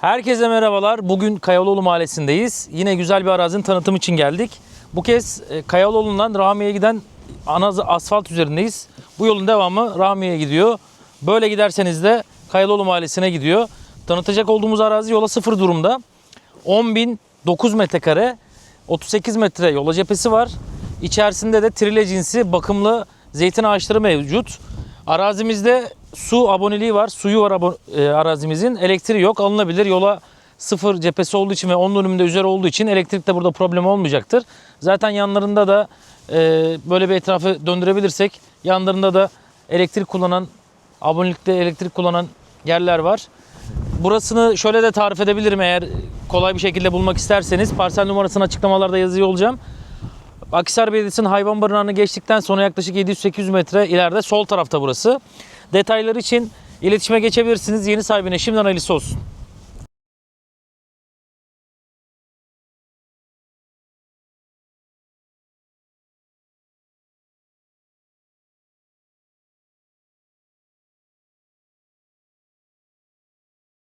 Herkese merhabalar. Bugün Kayalıoğlu Mahallesi'ndeyiz. Yine güzel bir arazinin tanıtım için geldik. Bu kez e, Kayalıoğlu'ndan Rahmiye'ye giden ana asfalt üzerindeyiz. Bu yolun devamı Rahmiye'ye gidiyor. Böyle giderseniz de Kayalıoğlu Mahallesi'ne gidiyor. Tanıtacak olduğumuz arazi yola sıfır durumda. 10.009 metrekare, 38 metre yola cephesi var. İçerisinde de trile cinsi bakımlı zeytin ağaçları mevcut. Arazimizde su aboneliği var. Suyu var e, arazimizin. Elektriği yok. Alınabilir. Yola sıfır cephesi olduğu için ve 10 dönümde üzeri olduğu için elektrikte burada problem olmayacaktır. Zaten yanlarında da e, böyle bir etrafı döndürebilirsek yanlarında da elektrik kullanan abonelikte elektrik kullanan yerler var. Burasını şöyle de tarif edebilirim eğer kolay bir şekilde bulmak isterseniz. Parsel numarasını açıklamalarda yazıyor olacağım. Akhisar Belediyesi'nin hayvan barınağını geçtikten sonra yaklaşık 700-800 metre ileride sol tarafta burası. Detaylar için iletişime geçebilirsiniz. Yeni sahibine şimdiden hayırlısı olsun.